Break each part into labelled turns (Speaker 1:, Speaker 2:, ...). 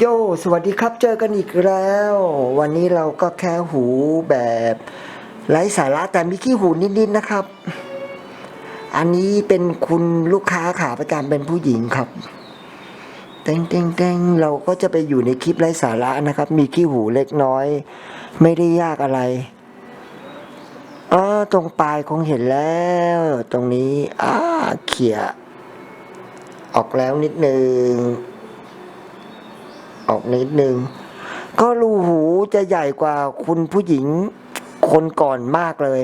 Speaker 1: โย สวัสดีครับ เจอกันอีกแล้ว วันนี้เราก็แค่หูแบบไร้สาระแต่มีขี้หูนิดๆนะครับ อันนี้เป็นคุณลูกค้าขาประจำเป็นผู้หญิงครับเต้งเต้งเต้งเราก็จะไปอยู่ในคลิปไร้สาระนะครับ มีขี้หูเล็กน้อย ไม่ได้ยากอะไรอ๋อตรงปลายคงเห็นแล้ว ตรงนี้อ่าเขี่ยออกแล้วนิดนึง ออกนิดนึง ก็รูหูจะใหญ่กว่าคุณผู้หญิงคนก่อนมากเลย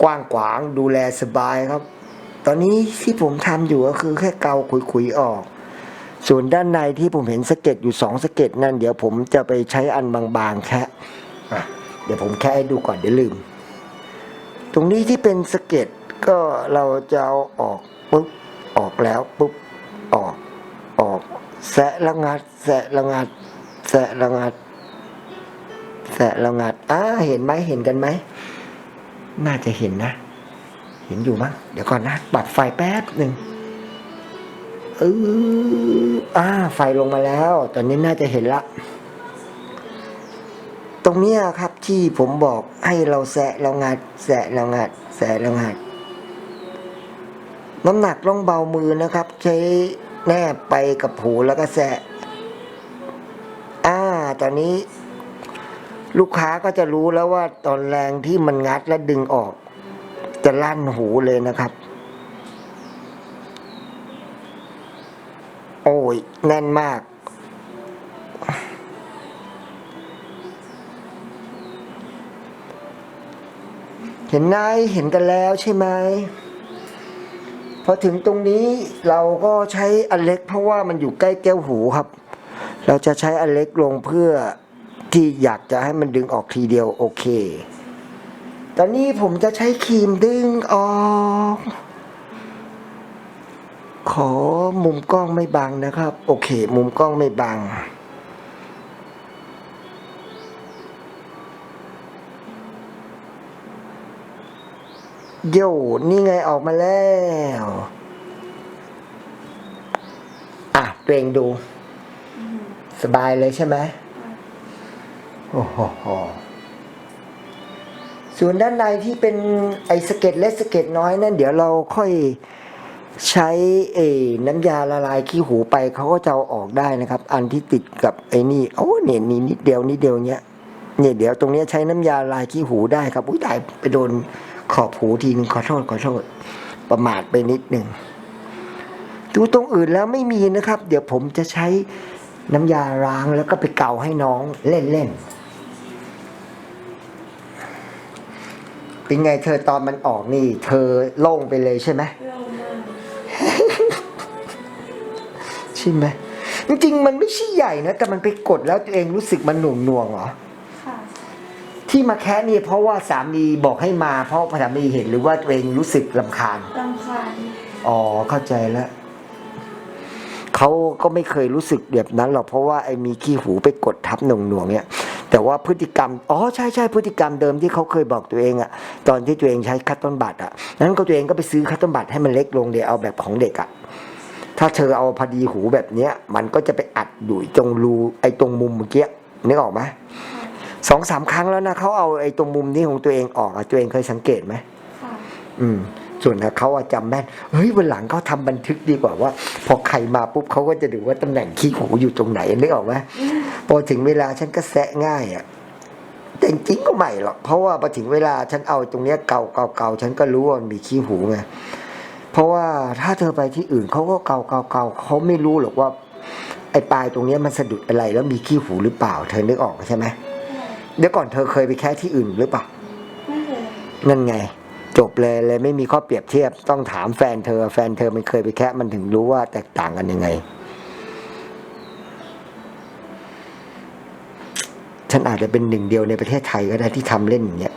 Speaker 1: กว้างขวางดูแลสบายครับ ตอนนี้ที่ผมทำอยู่ก็คือแค่เกาขุยๆออก ส่วนด้านในที่ผมเห็นสะเก็ดอยู่สองสะเก็ดนั่นเดี๋ยวผมจะไปใช้อันบางๆแค่เดี๋ยวผมแค่ให้ดูก่อนเดี๋ยวลืม ตรงนี้ที่เป็นสะเก็ดก็เราจะเอาออกปุ๊บออกแล้วปุ๊บออกออก แสะละงัด แสะละงัด แสะละงัด แสะละงัดอ่าเห็นไหมเห็นกันไหม น่าจะเห็นนะ เห็นอยู่มั้ง เดี๋ยวก่อนนะ ปัดไฟแป๊บหนึ่งเอออ่า ไฟลงมาแล้ว ตอนนี้น่าจะเห็นละ ตรงเนี้ยครับที่ผมบอกให้เราแสะละงัด แสะละงัด แสะละงัด น้ำหนักต้องเบามือนะครับ ใช้ แนบไปกับหูแล้วก็แสะอ่าตอนนี้ ลูกค้าก็จะรู้แล้วว่าตอนแรงที่มันงัดและดึงออก จะลั่นหูเลยนะครับ โอ้ย แน่นมากเห็นไหมเห็นกันแล้วใช่ไหม อถึงตรงนี้เราก็ใช้อันเล็ก เพราะว่ามันอยู่ใกล้แก้วหูครับ เราจะใช้อันเล็กลงเพื่อที่อยากจะให้มันดึงออกทีเดียวโอเค ตอนนี้ผมจะใช้ครีมดึงออก ขอมุมกล้องไม่บังนะครับ โอเค มุมกล้องไม่บัง โย่นี่ไงออกมาแล้ว อะ ตัวเองดู สบายเลยใช่ไหมโอ้โหส่วนด้านในที่เป็นไอ้สเก็ดเล็กสเก็ดน้อยนั่นเดี๋ยวเราค่อยใช้เอน้ำยาละลายขี้หูไปเขาก็จะเอาออกได้นะครับ อันที่ติดกับไอ้นี่โอ้เนี่ยนี่นิดเดียวนิดเดียวเนี้ยเนี่ยเดี๋ยวตรงเนี้ยใช้น้ำยาละลายขี้หูได้ครับอุ้ยตายไปโดน ขอบหูทีนึงขอโทษขอโทษ ประมาทไปนิดหนึ่งดูตรงอื่นแล้วไม่มีนะครับ เดี๋ยวผมจะใช้น้ำยาล้างแล้วก็ไปเกาให้น้องเล่นๆเป็นไงเธอตอนมันออกนี่ เธอโล่งไปเลยใช่ไหม
Speaker 2: เรื่องมาก
Speaker 1: ใช่ไหมจริงๆมันไม่ใช่ใหญ่นะ แต่มันไปกดแล้วตัวเองรู้สึกมันหน่วงหน่วงๆเหรอ
Speaker 2: ค่ะ
Speaker 1: ที่มาแค่นี่เพราะว่าสามีบอกให้มา เพราะสามีเห็นหรือว่าตัวเองรู้สึกลำคาญ
Speaker 2: รำคาญ
Speaker 1: อ๋อเข้าใจแล้วเขาก็ไม่เคยรู้สึกแบบนั้นหรอกเพราะว่าไอ้มีขี้หูไปกดทับหน่วงหน่วงๆเนี่ย แต่ว่าพฤติกรรมอ๋อใช่ใช่พฤติกรรมเดิมที่เขาเคยบอกตัวเองอะตอนที่ตัวเองใช้คัตตอนบัตอะนั้นก็ตัวเองก็ไปซื้อคัตตอนบัตให้มันเล็กลงเดี๋ยวเอาแบบของเด็กอะถ้าเธอเอาพอดีหูแบบเนี้ย มันก็จะไปอัดอยู่ตรงรูไอ้ตรงมุมเมื่อกี้นึกออกไหม สองสามครั้งแล้วนะเขาเอาไอ้ตรงมุมนี้ของตัวเองออกอะตัวเองเคยสังเกตไหม
Speaker 2: ค่ะ
Speaker 1: อืม ส่วนถ้าเขาอะจำแม่นเฮ้ยวันหลังเขาทำบันทึกดีกว่าว่า พอใครมาปุ๊บเขาก็จะดูว่าตำแหน่งขี้หูอยู่ตรงไหนนึกออกไหมพอถึงเวลาฉันก็แซะง่ายอะแต่จริงๆก็ไม่หรอกเพราะว่าพอถึงเวลาฉันเอาตรงเนี้ยเกาเกาเกาฉันก็รู้ว่ามันมีขี้หูไงเพราะว่าถ้าเธอไปที่อื่นเขาก็เกาเกาเกาเขาไม่รู้หรอกว่า ไอ้ปลายตรงเนี้ยมันสะดุดอะไรแล้วมีขี้หูหรือเปล่า เธอนึกออกใช่ไหม เดี๋ยวก่อนเธอเคยไปแค่ที่อื่นหรือเปล่า
Speaker 2: ไม่เคย
Speaker 1: นั่นไง จบเลยเลยไม่มีข้อเปรียบเทียบต้องถามแฟนเธอ แฟนเธอมันเคยไปแค่มันถึงรู้ว่าแตกต่างกันยังไง ฉันอาจจะเป็นหนึ่งเดียวในประเทศไทยก็ได้ที่ทำเล่นอย่างเงี้ย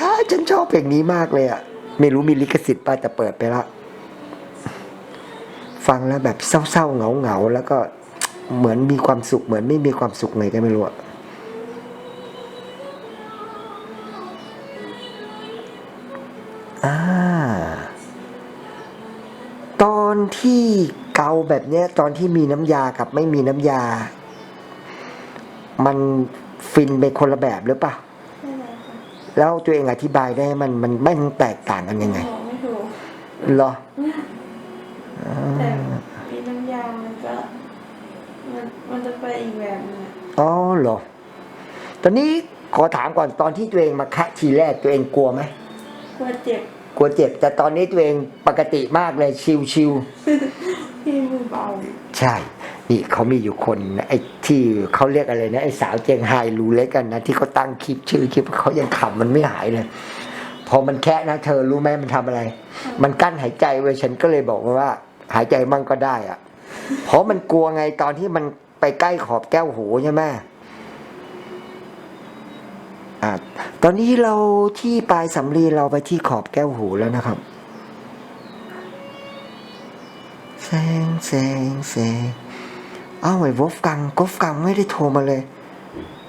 Speaker 1: อ้าฉันชอบเพลงนี้มากเลยอะ ไม่รู้มีลิขสิทธิ์ป่ะแต่เปิดไปละ ฟังแล้วแบบเศร้าๆเหงาๆแล้วก็ เหมือนมีความสุขเหมือนไม่มีความสุขไงก็ไม่รู้อะอ่าตอนที่เกาแบบเนี้ย ตอนที่มีน้ำยากับไม่มีน้ำยา มันฟินเป็นคนละแบบหรือเปล่า
Speaker 2: ใช่เลยค่ะ
Speaker 1: แล้วตัวเองอธิบายได้มันมันไม่แตกต่างกันยังไง
Speaker 2: บอกไม่ถูก
Speaker 1: เหรอ
Speaker 2: แต่มีน้ำยา มันก็ มันมันจะไปอีกแบบนึงอะ
Speaker 1: อ๋อเหรอ ตอนนี้ขอถามก่อนตอนที่ตัวเองมาคะทีแรกตัวเองกลัวไหม
Speaker 2: กลัวเจ็บ
Speaker 1: กลัวเจ็บ แต่ตอนนี้ตัวเองปกติมากเลยชิวชิว
Speaker 2: พี่มือเบา
Speaker 1: ๆใช่ นี่เขามีอยู่คนนะไอ้ที่เขาเรียกอะไรนะไอ้สาวเจียงไฮ้รูเล็กกันนะที่เขาตั้งคลิปชื่อคลิปเขายังขำมันไม่หายเลยพอมันแคะนะเธอรู้ไหมมันทำอะไร มันกั้นหายใจไว้ฉันก็เลยบอกมันว่า หายใจมั่งก็ได้อะเพราะมันกลัวไงตอนที่มัน ไปใกล้ขอบแก้วหูใช่ไหมอะตอนนี้เราที่ปลายสำลีเราไปที่ขอบแก้วหูแล้วนะครับแซงแซงแซงเอ้าไอ้วอฟกังกอฟกังไม่ได้โทรมาเลย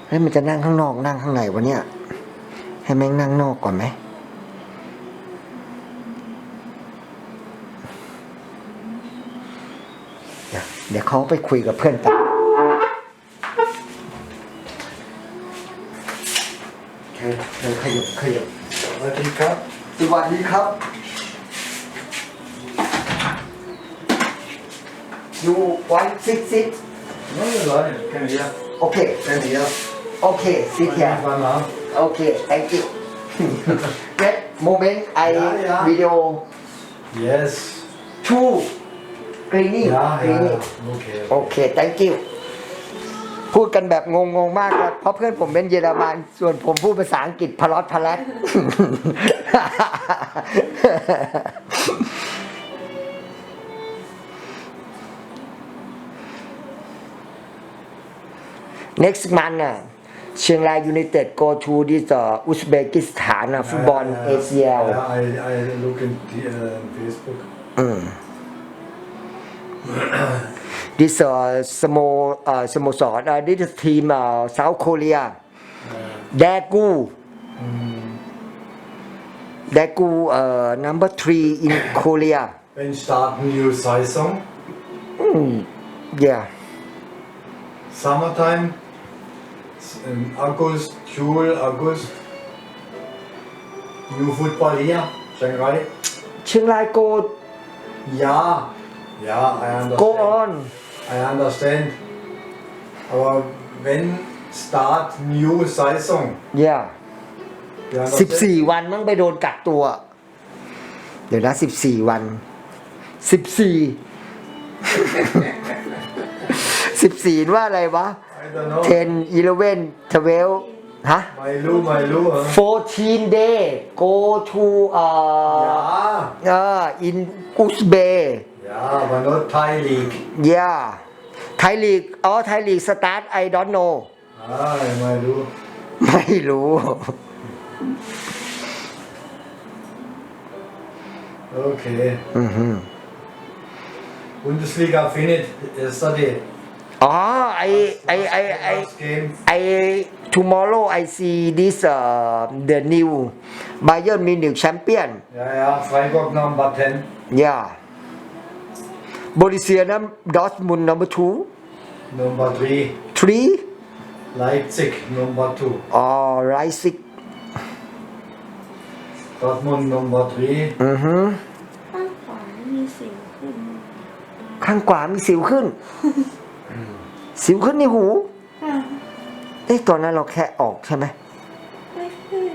Speaker 1: แล้วมันจะนั่งข้างนอกนั่งข้างในวะเนี่ยให้แม่งนั่งนอกก่อนไหมเดี๋ยวเดี๋ยวเขาไปคุยกับเพื่อนต่อ เธอเธอขยับขยับ
Speaker 3: สวัสดีครับ
Speaker 1: สวัสดีครับอยู่วันซิกซิก
Speaker 3: ไม่เป็นไรแค่นี้อะ
Speaker 1: โอเค
Speaker 3: แค่นี้อะ
Speaker 1: โอเคซิเทีย
Speaker 3: มามา
Speaker 1: โอเค thank you get moment I
Speaker 3: Ja, ja.
Speaker 1: video
Speaker 3: yes
Speaker 1: two cleaning
Speaker 3: ja ja
Speaker 1: cleaning
Speaker 3: โอเค
Speaker 1: โอเค thank you พูดกันแบบงงๆมากครับเพราะเพื่อนผมเป็นเยอรมันส่วนผมพูดภาษาอังกฤษพลอตพลัด next month น่ะเชียงรายยูไนเต็ด go to this uh, อุซเบกิสถานนะฟุตบอล ACL
Speaker 3: Ja, I, I look in the, uh, Facebook.
Speaker 1: this uh, สโม เอ่อสโมสร uh, this team uh, South Korea แดกูแดกูเอ่อ number three in Korea
Speaker 3: Wenn starten new Saison,
Speaker 1: yeah
Speaker 3: Summertime, s- im August, Juli, August. New football here, Shanghai.
Speaker 1: เชียงราย go
Speaker 3: Ja, ja, I understand.
Speaker 1: go on
Speaker 3: I understand. Aber wenn start new Saison,
Speaker 1: yeah
Speaker 3: you
Speaker 1: สิบ
Speaker 3: understand?
Speaker 1: สี่วันมั้งไปโดนกักตัว เดี๋ยวนะสิบสี่วันสิบสี่สิบสี่ว่าอะไรวะ
Speaker 3: I don't know.
Speaker 1: 10 11 12ฮะ
Speaker 3: My Lu, my Lu. Huh?
Speaker 1: 14 day go to เอ่อ
Speaker 3: Ja,
Speaker 1: เอ่อ in Uzbek
Speaker 3: ja, aber not Thai League.
Speaker 1: Yeah ไทยลีกอ๋อไทยลีก start I don't know
Speaker 3: Ah, my Lu.
Speaker 1: ไม่รู้
Speaker 3: Okay.
Speaker 1: อือฮึ
Speaker 3: Bundesliga finished yesterday.
Speaker 1: อ๋อ I I I I
Speaker 3: Last game.
Speaker 1: I tomorrow I see this uh, the new Bayern Munich champion
Speaker 3: Ja, ja, Freiburg number 10.
Speaker 1: yeah Borussia Dortmund number two
Speaker 3: Number 3.
Speaker 1: three
Speaker 3: Leipzig number 2.
Speaker 1: อ๋อ Leipzig
Speaker 3: Dortmund number 3.
Speaker 1: อือฮึ
Speaker 2: ข้างขวามีสิวขึ้น
Speaker 1: ข้างขวามีสิวขึ้น สิวขึ้นในหู
Speaker 2: ค่ะ
Speaker 1: เอ้ตอนนั้นเราแค่ออกใช่ไหม
Speaker 2: ไม่ขึ้น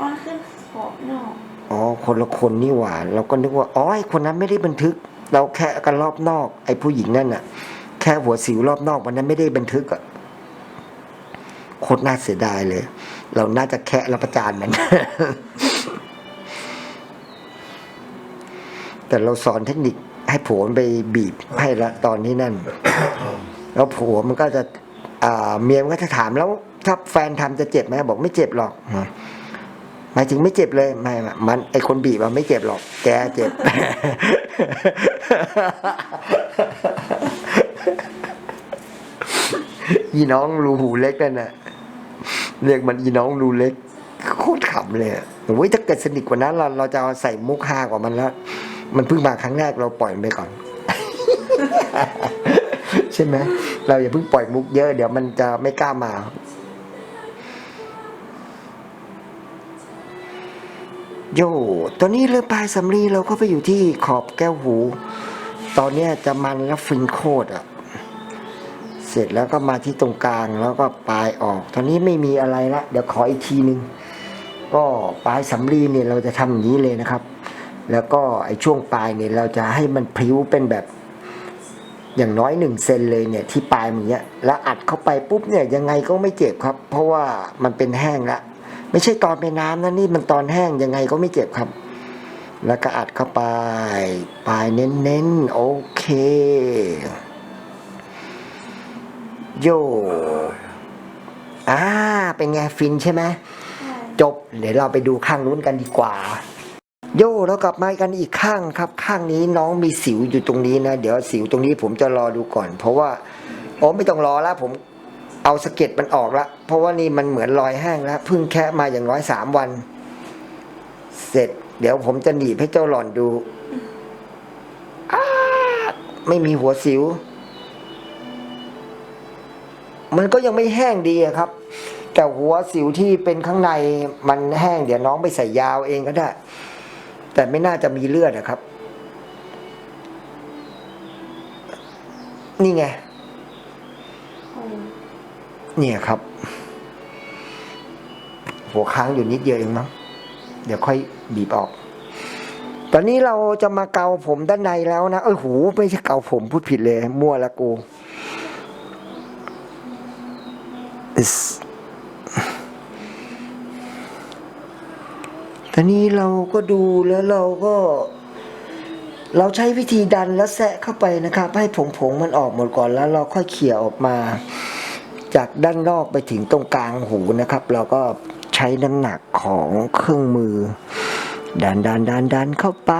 Speaker 2: ออนขึ้นขอบนอก
Speaker 1: อ๋อคนละคนนี่หว่า เราก็นึกว่าอ๋อไอคนนั้นไม่ได้บันทึก เราแค่กันรอบนอก ไอ้ผู้หญิงนั่นน่ะแค่หัวสิวรอบนอกวันนั้นไม่ได้บันทึกอะโคตรน่าเสียดายเลย เราน่าจะแค่รับประจานมัน แต่เราสอนเทคนิคให้ผัวมันไปบีบให้ละตอนที่นั่น แล้วผัวมันก็จะเมียมันก็จะถามแล้ว ถ้าแฟนทำจะเจ็บไหมบอกไม่เจ็บหรอก หมายถึงไม่เจ็บเลยไม่มันไอคนบีบมันไม่เจ็บหรอก แกเจ็บ อีน้องรูหูเล็กนั่นน่ะเรียกมันอีน้องรูเล็กโคตรขำเลยอะโอ้ยถ้าเกิดสนิทกว่านั้นเราเราจะาใส่มุกฮากว่ามันแล้ว มันเพิ่งมาครั้งแรกเราปล่อยมันไปก่อน ใช่ไหมเราอย่าเพิ่งปล่อยมุกเยอะ เดี๋ยวมันจะไม่กล้ามา โยตอนนี้เรือปลายสำลีเราก็ไปอยู่ที่ขอบแก้วหู ตอนเนี้จะมันแล้วฟินโคตรอะ เสร็จแล้วก็มาที่ตรงกลางแล้วก็ปลายออก ตอนนี้ไม่มีอะไรละ เดี๋ยวขออีกทีหนึ่งก็ปลายสำลีเนี่ยเราจะทำอย่างนี้เลยนะครับ แล้วก็ไอ้ช่วงปลายเนี่ยเราจะให้มันพิ้วเป็นแบบ อย่างน้อยหนึ่งเซนเลยเนี่ยที่ปลายมันเนี้ย แล้วอัดเข้าไปปุ๊บเนี่ยยังไงก็ไม่เจ็บครับ เพราะว่ามันเป็นแห้งละ ไม่ใช่ตอนเป็นน้ำนะนี่มันตอนแห้งยังไงก็ไม่เจ็บครับ แล้วก็อัดเข้าไปปลายเน้นๆโอเคโยอ่าเป็นไงฟินใช่ไหม
Speaker 2: ใช่
Speaker 1: จบ เดี๋ยวเราไปดูข้างนู้นกันดีกว่า โย่แล้วกลับมากันอีกข้างครับ ข้างนี้น้องมีสิวอยู่ตรงนี้นะ เดี๋ยวสิวตรงนี้ผมจะรอดูก่อน เพราะว่าโอ้ไม่ต้องรอแล้วผม เอาสะเก็ดมันออกละเพราะว่านี่มันเหมือนรอยแห้งแล้วเพิ่งแค่มาอย่างน้อยสามวัน เสร็จ เดี๋ยวผมจะหนีบให้เจ้าหล่อนดูไม่มีหัวสิว มันก็ยังไม่แห้งดีครับ แต่หัวสิวที่เป็นข้างในมันแห้ง เดี๋ยวน้องไปใส่ยาวเองก็ได้ แต่ไม่น่าจะมีเลือดนะครับ นี่ไง เนี่ยครับ หัวค้างอยู่นิดเดียวเองมั้งเดี๋ยวค่อยบีบออก ตอนนี้เราจะมาเกาผมด้านในแล้วนะ เอ้ยหูไม่ใช่เกาผมพูดผิดเลย มั่วละกูตอนนี้เราก็ดูแล้วเราก็ เราใช้วิธีดันแล้วแซะเข้าไปนะครับ ให้ผงผงมันออกหมดก่อนแล้วเราค่อยเขี่ยออกมา จากด้านนอกไปถึงตรงกลางหูนะครับ เราก็ใช้น้ำหนักของเครื่องมือ ดันดันดันดันเข้าไป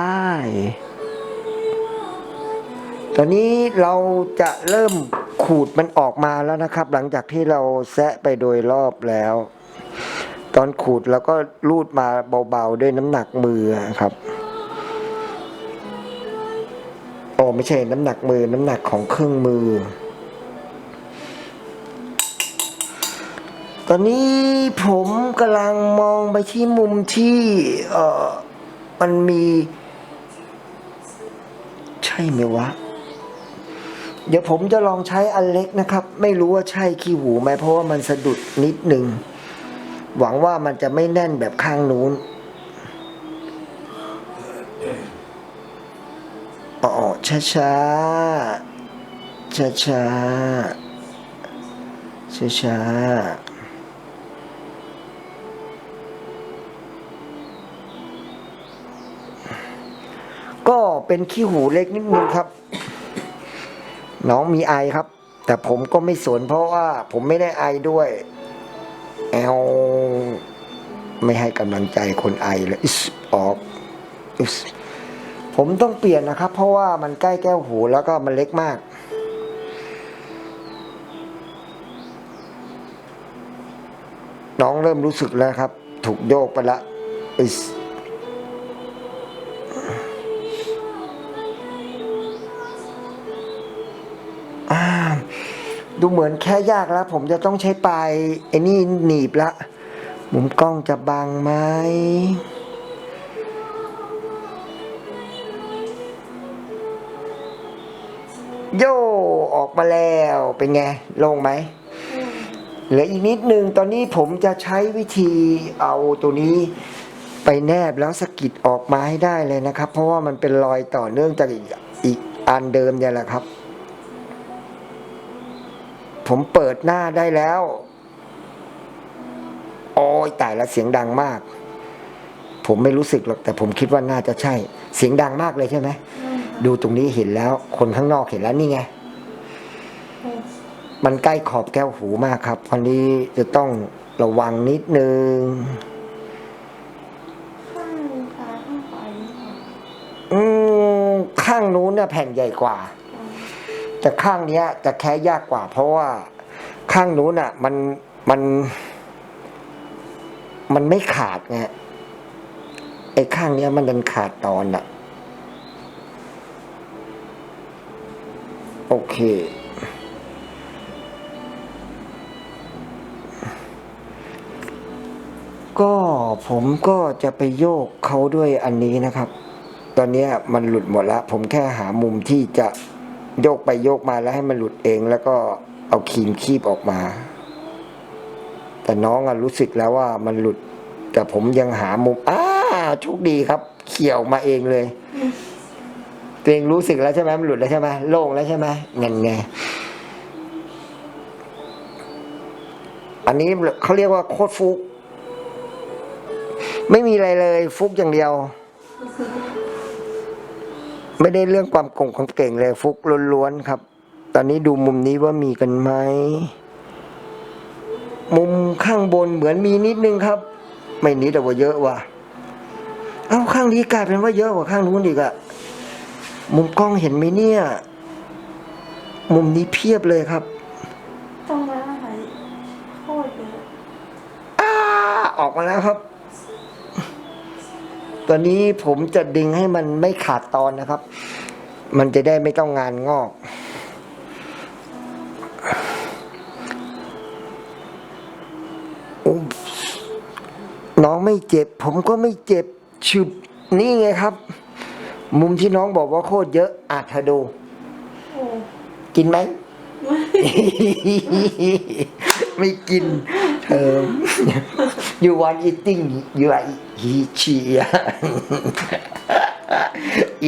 Speaker 1: ตอนนี้เราจะเริ่มขูดมันออกมาแล้วนะครับ หลังจากที่เราแซะไปโดยรอบแล้ว ตอนขูดเราก็ลูดมาเบาๆด้วยน้ำหนักมือครับโอ้ไม่ใช่น้ำหนักมือน้ำหนักของเครื่องมือ อนนี้ผมกำลังมองไปที่มุมที่เออมันมี ใช่ไหมวะ เดี๋ยวผมจะลองใช้อันเล็กนะครับ ไม่รู้ว่าใช่ขี้หูไหมเพราะว่ามันสะดุดนิดนึง หวังว่ามันจะไม่แน่นแบบข้างนู้นอ๋อช้าช้าช้าช้าช้าช้า เป็นขี้หูเล็กนิดนึงครับ น้องมีไอครับ แต่ผมก็ไม่สนเพราะว่าผมไม่ได้ไอด้วย แอลไม่ให้กำลังใจคนไอเลยอออกอิสผมต้องเปลี่ยนนะครับ เพราะว่ามันใกล้แก้วหูแล้วก็มันเล็กมาก น้องเริ่มรู้สึกแล้วครับ ถูกโยกไปละ ดูเหมือนแค่ยากแล้ว ผมจะต้องใช้ปลายไอ้นี่หนีบละ มุมกล้องจะบังไหมโยออกมาแล้วเป็นไงโลงไหมเหลืออีกนิดนึงตอนนี้ผมจะใช้วิธีเอาตัวนี้ไปแนบแล้วสกิดออกมาให้ได้เลยนะครับ เพราะว่ามันเป็นรอยต่อเนื่องจากอีกอีกอันเดิมเนี่ยแหละครับ ผมเปิดหน้าได้แล้ว โอ้ยตายแล้วเสียงดังมาก ผมไม่รู้สึกหรอกแต่ผมคิดว่าน่าจะใช่ เสียงดังมากเลยใช่ไหม
Speaker 2: อืม
Speaker 1: ดูตรงนี้เห็นแล้ว คนข้างนอกเห็นแล้วนี่ไง
Speaker 2: อืม
Speaker 1: มันใกล้ขอบแก้วหูมากครับวันนี้จะต้องระวังนิดนึง
Speaker 2: ข้างซ้ายข้างขวานี่ค่ะ
Speaker 1: อืมข้างนู้นเนี่ยแผ่นใหญ่กว่า
Speaker 2: อืม
Speaker 1: แต่ข้างเนี้ยจะแค่ยากกว่า เพราะว่าข้างนู้นอะ มันมัน มันไม่ขาดไงไอ้ข้างเนี้ยมันเดันขาดตอนอะ โอเคก็ผมก็จะไปโยกเขาด้วยอันนี้นะครับ ตอนนี้มันหลุดหมดแล้ว ผมแค่หามุมที่จะ โยกไปโยกมาแล้วให้มันหลุดเอง แล้วก็เอาครีมคีบออกมา แต่น้องอะรู้สึกแล้วว่ามันหลุด แต่ผมยังหามุมอ้าโชคดีครับ เขี่ยวมาเองเลยตัวเองรู้สึกแล้วใช่ไหมมันหลุดแล้วใช่ไหมโล่งแล้วใช่ไหมเงินไงอันนี้เขาเรียกว่าโคตรฟุก ไม่มีอะไรเลย ฟุกอย่างเดียว ไม่ได้เรื่องความกงความเก่งเลยฟุกล้วนๆครับ ตอนนี้ดูมุมนี้ว่ามีกันไหม มุมข้างบนเหมือนมีนิดนึงครับ ไม่นิดแต่ว่าเยอะว่ะ เอ้าข้างนี้กลายเป็นว่าเยอะกว่าข้างนู้นอีกอะมุมกล้องเห็นไหมเนี่ย มุมนี้เพียบเลยครับ
Speaker 2: ตรงนั้นอะไรโคตรเยอะ
Speaker 1: อ้าออกมาแล้วครับ ตอนนี้ผมจะดึงให้มันไม่ขาดตอนนะครับ มันจะได้ไม่ต้องงานงอกอุ๊บน้องไม่เจ็บ ผมก็ไม่เจ็บฉึบนี่ไงครับ มุมที่น้องบอกว่าโคตรเยอะอาจเธอดู
Speaker 2: โอ้
Speaker 1: กินไหม
Speaker 2: ไม่
Speaker 1: ไม่กิน เธอ you want eating you are he she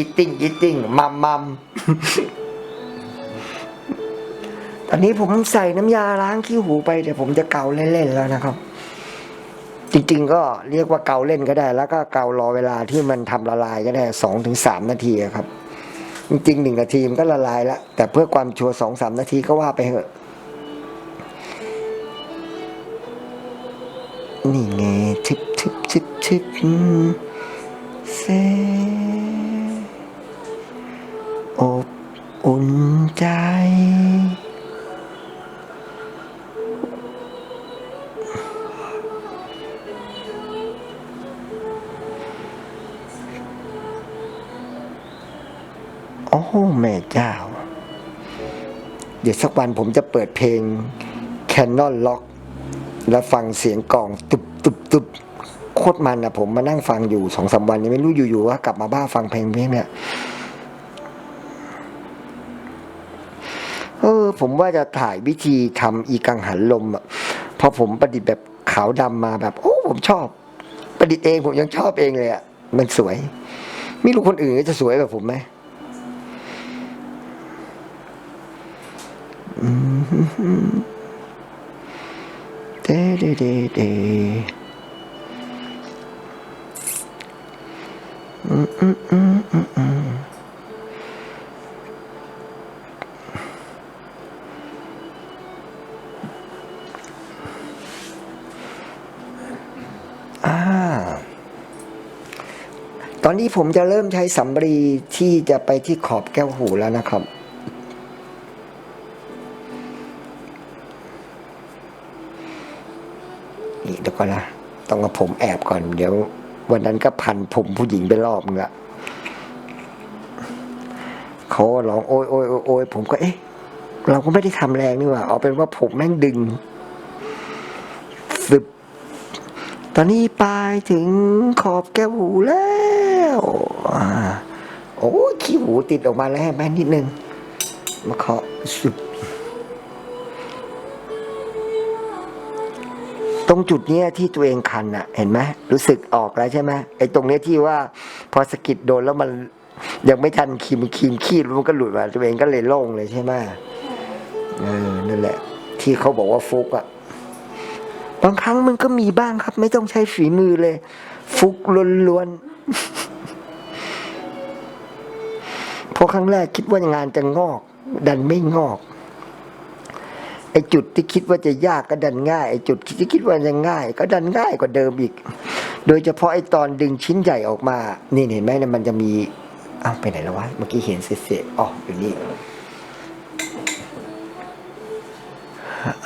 Speaker 1: eating eating มัมมัมตอนนี้ผมใส่น้ำยาล้างขี้หูไปเดี๋ยวผมจะเกาเล่นๆแล้วนะครับ จริงๆก็เรียกว่าเกาเล่นก็ได้ แล้วก็เการอเวลาที่มันทำละลายก็ได้สองถึงสามนาทีครับ จริงๆหนึ่งนาทีมันก็ละลายแล้วแต่เพื่อความชัวร์สองสามนาทีก็ว่าไปเถอะ นี่ไงทึบทึบทึบทึบเซอบอุ่นใจ โอ้แม่เจ้า เดี๋ยวสักวันผมจะเปิดเพลง Canon Lock แล้วฟังเสียงกล่องตุบตุบตุบโคตรมันนะผมมานั่งฟังอยู่สองสามวันนี้ไม่รู้อยู่ๆว่ากลับมาบ้าฟังเพลงเพลงเนี่ยเออ ผมว่าจะถ่ายวิธีทำอีกังหันลมอะพอผมประดิษฐ์แบบขาวดำมาแบบ โอ้ผมชอบ ประดิษฐ์เองผมยังชอบเองเลยอะมันสวย ไม่รู้คนอื่นจะสวยแบบผมไหม เดเดอืมอืมอืมอืมอืมอ่าตอนนี้ผมจะเริ่มใช้สำลีที่จะไปที่ขอบแก้วหูแล้วนะครับ ผมแอบก่อน เดี๋ยว วันนั้นก็พันผมผู้หญิงไปรอบนึงละเขาร้องโอ้ยโอ้ยโอยอยผมก็เอ๊ะ เราก็ไม่ได้ทำแรงนี่หว่าเอาเป็นว่าผมแม่งดึงสึบตอนนี้ปลายถึงขอบแก้วหูแล้วอโอ้ขี้หูติดออกมาแล้วแม่นิดนึงมาเคาะสึบ ตรงจุดเนี้ยที่ตัวเองคันอะเห็นไหมรู้สึกออกแล้วใช่ไหมไอ้ตรงเนี้ยที่ว่าพอสะกิดโดนแล้วมันยังไม่ทันคีมคีมขี้มันก็หลุดมาตัวเองก็เลยโล่งเลยใช่ไหมเออนั่นแหละ ที่เขาบอกว่าฟุกอะบางครั้งมันก็มีบ้างครับ ไม่ต้องใช้ฝีมือเลย ฟุกล้วนๆพอครั้งแรกคิดว่างานจะงอก ดันไม่งอก ไอ้จุดที่คิดว่าจะยากก็ดันง่ายไอ้จุดที่คิดว่าจะง่าย ก็ดันง่ายกว่าเดิมอีก โดยเฉพาะไอ้ตอนดึงชิ้นใหญ่ออกมา นี่เห็นไหมเนะมันจะมีอ้าวไปไหนแล้ววะเมื่อกี้เห็นเศษๆอ๋ออยู่นี่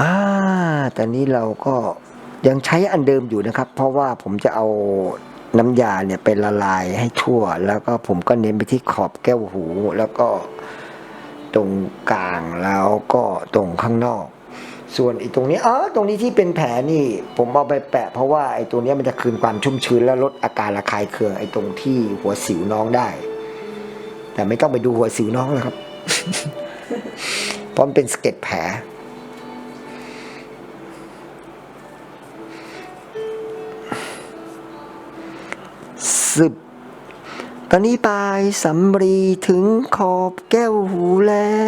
Speaker 1: อ่าตอนนี้เราก็ยังใช้อันเดิมอยู่นะครับ เพราะว่าผมจะเอาน้ำยาเนี่ยไปละลายให้ทั่ว แล้วก็ผมก็เน้นไปที่ขอบแก้วหู แล้วก็ตรงกลางแล้วก็ตรงข้างนอก ส่วนไอ้ตรงนี้อ๋อตรงนี้ที่เป็นแผลนี่ ผมเอาไปแปะ เพราะว่าไอ้ตัวนี้มันจะคืนความชุ่มชื้นและลดอาการระคายเคืองไอ้ตรงที่หัวสิวน้องได้ แต่ไม่ต้องไปดูหัวสิวน้องนะครับ เพราะมันเป็นสเก็ดแผลสิบตอนนี้ปลายสำรีถึงขอบแก้วหูแล้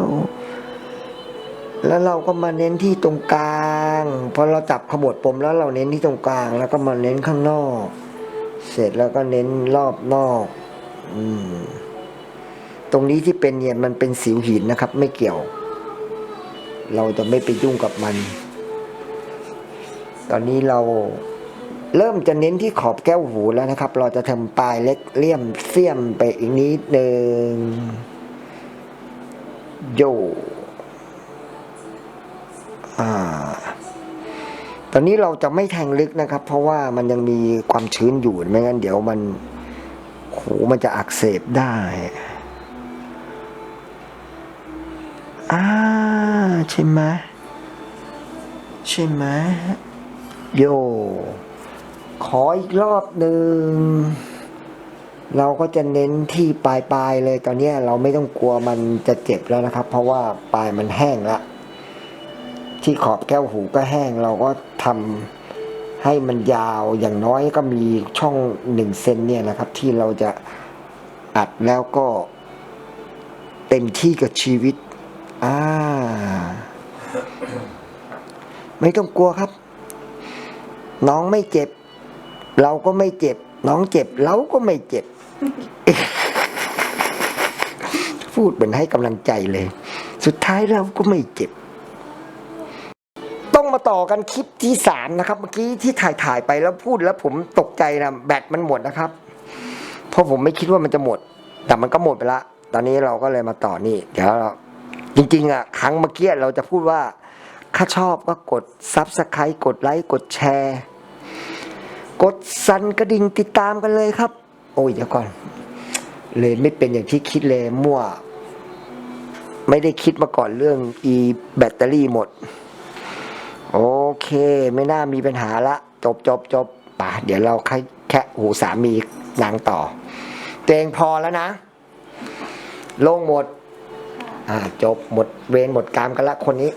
Speaker 1: ว แล้วเราก็มาเน้นที่ตรงกลางพอเราจับขมวดปมแล้วเราเน้นที่ตรงกลาง แล้วก็มาเน้นข้างนอก เสร็จแล้วก็เน้นรอบนอกอืมตรงนี้ที่เป็นเนี่ยมันเป็นสิวหินนะครับ ไม่เกี่ยว เราจะไม่ไปยุ่งกับมัน ตอนนี้เราเริ่มจะเน้นที่ขอบแก้วหูแล้วนะครับ เราจะทำปลายเล็กเลี่ยมเสียมไปอีกนิดหนึ่งโย อ่า ตอนนี้เราจะไม่แทงลึกนะครับ เพราะว่ามันยังมีความชื้นอยู่ไม่งั้นเดี๋ยวมันหูมันจะอักเสบได้อ่าใช่ไหมใช่ไหมโย ขออีกรอบหนึ่ง เราก็จะเน้นที่ปลายปลายเลย ตอนนี้เราไม่ต้องกลัวมันจะเจ็บแล้วนะครับ เพราะว่าปลายมันแห้งและ ที่ขอบแก้วหูก็แห้งเราก็ทำให้มันยาวอย่างน้อยก็มีช่องหนึ่งเซนเนี่ยนะครับ ที่เราจะอัดแล้วก็เต็มที่กับชีวิตอ่าไม่ต้องกลัวครับ น้องไม่เจ็บ เราก็ไม่เจ็บ น้องเจ็บเราก็ไม่เจ็บ พูดเหมือนให้กำลังใจเลย สุดท้ายเราก็ไม่เจ็บ มาต่อกันคลิปที่สามนะครับ เมื่อกี้ที่ถ่ายถ่ายไปแล้วพูดแล้วผมตกใจนะแบตมันหมดนะครับ เพราะผมไม่คิดว่ามันจะหมด แต่มันก็หมดไปละ ตอนนี้เราก็เลยมาต่อนี่ เดี๋ยวเราจริง ๆ อะ ครั้งเมื่อกี้เราจะพูดว่าถ้าชอบก็กดซับสไครต์กดไลค์กดแชร์ กดสั่นกระดิ่งติดตามกันเลยครับ โอ้ยเดี๋ยวก่อน เลยไม่เป็นอย่างที่คิดเลยมั่ว ไม่ได้คิดมาก่อนเรื่องอีแบตเตอรี่หมด โอเค ไม่น่ามีปัญหาละจบจบจบป่ะเดี๋ยวเราแค่แค่หูสามีนางต่อเตงพอแล้วนะ โล่งหมด อ่าจบหมดเวรหมดกรรมกันละคนนี้